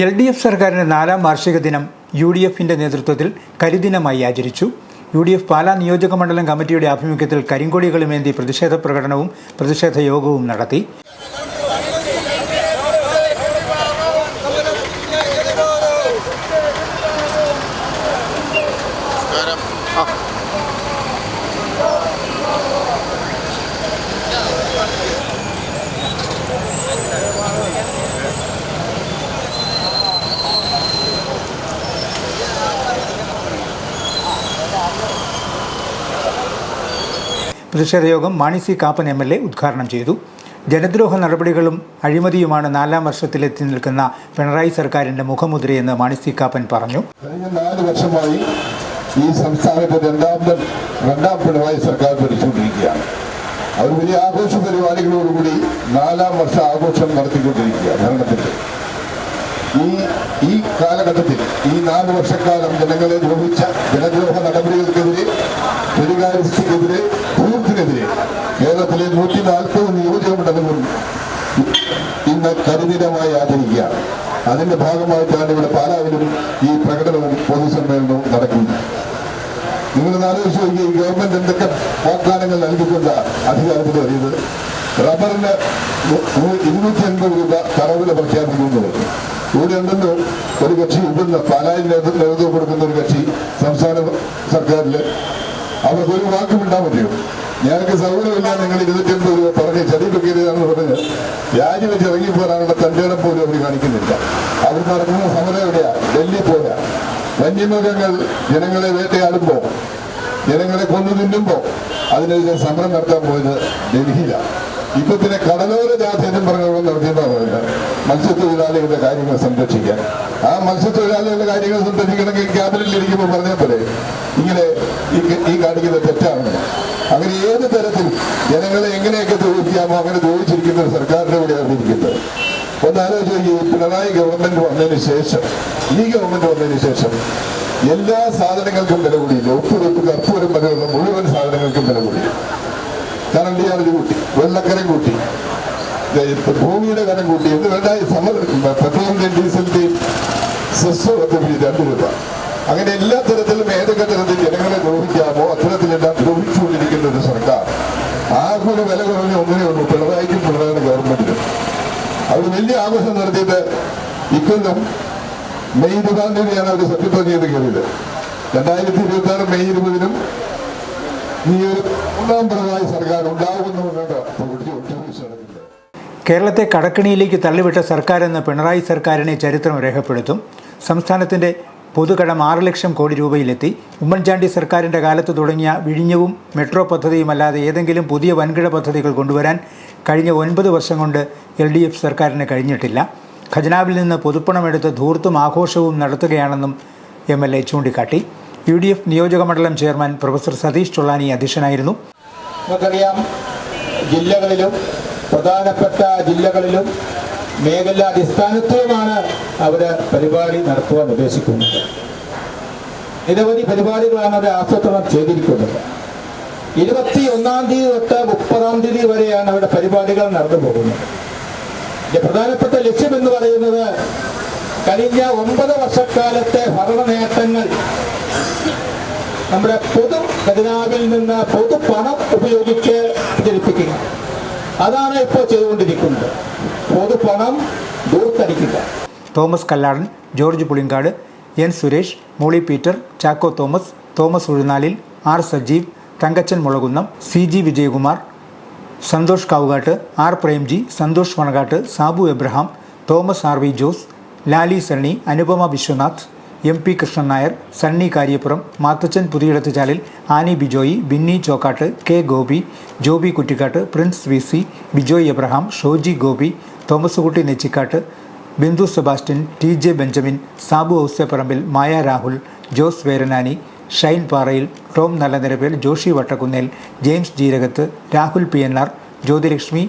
L D F സർക്കാരിന്റെ നാലാം വാർഷിക ദിനം യു ഡി എഫിന്റെ നേതൃത്വത്തിൽ കരിദിനമായി ആചരിച്ചു. യു ഡി എഫ് പാലാ നിയോജക മണ്ഡലം കമ്മിറ്റിയുടെ ആഭിമുഖ്യത്തിൽ കരിങ്കൊടികളുമേന്തി പ്രതിഷേധ പ്രകടനവും പ്രതിഷേധ യോഗവും നടത്തി. പ്രതിഷേധ യോഗം Mani C Kappan M L A ഉദ്ഘാടനം ചെയ്തു. ജനദ്രോഹ നടപടികളും അഴിമതിയുമാണ് നാലാം വർഷത്തിലെത്തി നിൽക്കുന്ന പിണറായി സർക്കാരിന്റെ മുഖമുദ്രയെന്ന് മാണി സി കാപ്പൻ പറഞ്ഞു. കഴിഞ്ഞ നാല് വർഷമായി ഈ സംസ്ഥാനത്തെ രണ്ടാമത് രണ്ടാം പിണറായി സർക്കാർ ഭരിച്ചുകൊണ്ടിരിക്കുകയാണ്. അവർ വലിയ ആഘോഷ പരിപാടികളോടുകൂടി നാലാം വർഷ ആഘോഷം നടത്തിക്കൊണ്ടിരിക്കുക ഭരണത്തിൽ ഈ ഈ കാലഘട്ടത്തിൽ ഈ നാല് വർഷക്കാലം ജനങ്ങളെ ദ്രോഹിച്ച ജനദ്രോഹ നടപടികൾക്കെതിരെ ഇന്ന് കരുദിനമായി ആചരിക്കുകയാണ്. അതിന്റെ ഭാഗമായിട്ടാണ് ഇവിടെ പാലാവിലും ഈ പ്രകടനവും പൊതുസമ്മേളനവും നടക്കുന്നത്. നിങ്ങൾ ആലോചിച്ച് ഈ ഗവൺമെന്റ് എന്തൊക്കെ വാഗ്ദാനങ്ങൾ നൽകിക്കൊണ്ട് അധികാരത്തിൽ വരുന്നത്? റബ്ബറിന് ഇരുന്നൂറ്റി അൻപത് രൂപ കറവില പ്രഖ്യാപിക്കുന്നു ഇവിടെ ഉണ്ടെന്ന് ഒരു കക്ഷി ഇവിടുന്ന് പാലായിൽ നേതൃത്വം കൊടുക്കുന്ന ഒരു കക്ഷി സംസ്ഥാന സർക്കാരിൽ അവർക്ക് ഒരു വാക്കും ഉണ്ടാവില്ല പറ്റുമോ ഞങ്ങൾക്ക് സൗകര്യമില്ല നിങ്ങൾ ഇരുന്നൂറ്റി അൻപത് രൂപ പറഞ്ഞ് ചതി വെക്കരുതാന്ന് പറഞ്ഞ് രാജിവെച്ച് ഇറങ്ങിപ്പോരാനുള്ള തന്റെ ഇടം പോലും അവർ കാണിക്കുന്നില്ല. അവർ നടക്കുന്ന സമരം എവിടെയാ? ഡൽഹി പോരാ. വന്യമൃഗങ്ങൾ ജനങ്ങളെ വേട്ടയാടുമ്പോ ജനങ്ങളെ കൊന്നു തിന്നുമ്പോ അതിനെതിരെ സമരം നടത്താൻ പോയത് ഡൽഹിയിലാണ് ഇപ്പൊ പിന്നെ കടലോര ജാഥ പറഞ്ഞോളം പറഞ്ഞ നടത്തിയിട്ടുണ്ടാവില്ല മത്സ്യത്തൊഴിലാളികളുടെ കാര്യങ്ങൾ സംരക്ഷിക്കാൻ. ആ മത്സ്യത്തൊഴിലാളികളുടെ കാര്യങ്ങൾ സംരക്ഷിക്കണമെങ്കിൽ ക്യാബിനറ്റിൽ ഇരിക്കുമ്പോൾ പറഞ്ഞ പോലെ ഇങ്ങനെ ഈ- കാണിക്കുന്ന തെറ്റാണ്. അങ്ങനെ ഏത് തരത്തിൽ ജനങ്ങളെ എങ്ങനെയൊക്കെ ദ്രോഹിക്കാമോ അങ്ങനെ ദ്രോഹിച്ചിരിക്കുന്ന സർക്കാരിന്റെ കൂടെയാണ് ഇരിക്കുന്നത്. ഒന്ന് ആലോചിച്ച് ഈ പിണറായി ഗവൺമെന്റ് വന്നതിന് ശേഷം ഈ ഗവൺമെന്റ് വന്നതിന് ശേഷം എല്ലാ സാധനങ്ങൾക്കും വില കൂടിയില്ല. ഉപ്പ് തൊട്ട് കർപ്പൂരം വരെയുള്ള മുഴുവൻ സാധനങ്ങൾക്കും വില കൂടി. കറണ്ട് ചാർജ് കൂട്ടി വെള്ളക്കരം കൂട്ടി ഭൂമിയുടെ കരം കൂട്ടി. എന്ന് വേണ്ട ഈ സമ പെട്രോളിന്റെയും ഡീസലിന്റെയും സെസ് വർദ്ധിപ്പിച്ച് രണ്ട് രൂപ. അങ്ങനെ എല്ലാ തരത്തിലും ഏതൊക്കെ തരത്തിൽ ജനങ്ങളെ ദ്രോഹിക്കാമോ അത്തരത്തിലെല്ലാം ദ്രോഹിച്ചുകൊണ്ടിരിക്കുന്ന ഒരു സർക്കാർ. ഒരു വില കുറഞ്ഞ ഒന്നിനേ ഉള്ളൂ പിണറായിക്കും പിണറായിയുടെ ഗവൺമെന്റിനും. അവർ വലിയ ആഘോഷം നടത്തിയിട്ട് ഇക്കൊല്ലം മെയ് ഇരുപതാം തീയതിയാണ് അവർ സത്യപ്രതിജ്ഞ കയറിയത്. രണ്ടായിരത്തി ഇരുപത്തി ആറ് മെയ് ഇരുപതിനും ഈ ഒരു ഒന്നാം പിണറായി സർക്കാർ കേരളത്തെ കടക്കിണിയിലേക്ക് തള്ളിവിട്ട സർക്കാരെന്ന് പിണറായി സർക്കാരിനെ ചരിത്രം രേഖപ്പെടുത്തും. സംസ്ഥാനത്തിന്റെ പൊതുകടം ആറ് ലക്ഷം കോടി രൂപയിലെത്തി. ഉമ്മൻചാണ്ടി സർക്കാരിന്റെ കാലത്ത് തുടങ്ങിയ വിഴിഞ്ഞവും മെട്രോ പദ്ധതിയുമല്ലാതെ ഏതെങ്കിലും പുതിയ വൻകിട പദ്ധതികൾ കൊണ്ടുവരാൻ കഴിഞ്ഞ ഒൻപത് വർഷം കൊണ്ട് എൽ ഡി എഫ് സർക്കാരിന് കഴിഞ്ഞിട്ടില്ല. ഖജനാവിൽ നിന്ന് പൊതുപ്പണമെടുത്ത് ധൂർത്തും ആഘോഷവും നടത്തുകയാണെന്നും എം എൽ എ ചൂണ്ടിക്കാട്ടി. യു ഡി എഫ് നിയോജകമണ്ഡലം ചെയർമാൻ പ്രൊഫസർ സതീഷ് ചൊള്ളാനി അധ്യക്ഷനായിരുന്നു. നമുക്കറിയാം ജില്ലകളിലും പ്രധാനപ്പെട്ട ജില്ലകളിലും മേഖലാടിസ്ഥാനത്തിലുമാണ് അവർ പരിപാടി നടത്തുവാൻ ഉദ്ദേശിക്കുന്നത്. നിരവധി പരിപാടികളാണ് അവർ ആസൂത്രണം ചെയ്തിരിക്കുന്നത്. ഇരുപത്തി ഒന്നാം തീയതി തൊട്ട് മുപ്പതാം തീയതി വരെയാണ് അവരുടെ പരിപാടികൾ നടന്നു പോകുന്നത്. പ്രധാനപ്പെട്ട ലക്ഷ്യം എന്ന് പറയുന്നത് കഴിഞ്ഞ ഒമ്പത് വർഷക്കാലത്തെ ഭരണ നേട്ടങ്ങൾ നമ്മുടെ പൊതു ഖജനാവിൽ നിന്ന് പൊതു പണം ഉപയോഗിച്ച് പ്രചരിപ്പിക്കുക. അതാണ് ഇപ്പോൾ ചെയ്തുകൊണ്ടിരിക്കുന്നത്. പൊതുപണം ദൂർത്തടിക്കുക. Thomas Kalladan George Pulinkad N Suresh Molly Peter Chacko Thomas Thomas Uzhunnalil R Sajeev Thankachan Mulakunnam C G Vijayakumar Santhosh Kavukattu R Premji Santhosh Manakattu Sabu Abraham Thomas R V Jose Lali Sunny Anupama Viswanath M P Krishnan Nair Sunny Karyappuram Mathachan Puthiyidathuchalil Annie Bijoy Binny Chokkattu K Gopi Joby Kuttikkattu Prince V C Bijoy Abraham Shoji Gopi Thomaskutty Nechikkattu Bindu Sebastian T J Benjamin Sabu Ouseparambil Maya Rahul Jose Veranani Shine Parayil Tom Nallanirappil Joshy Vattakunnel James Jeerakathu Rahul P N R Jyothilakshmi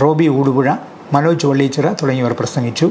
Robi Oodupuzha Manoj Valleechira തുടങ്ങിയവർ പ്രസംഗിച്ചു.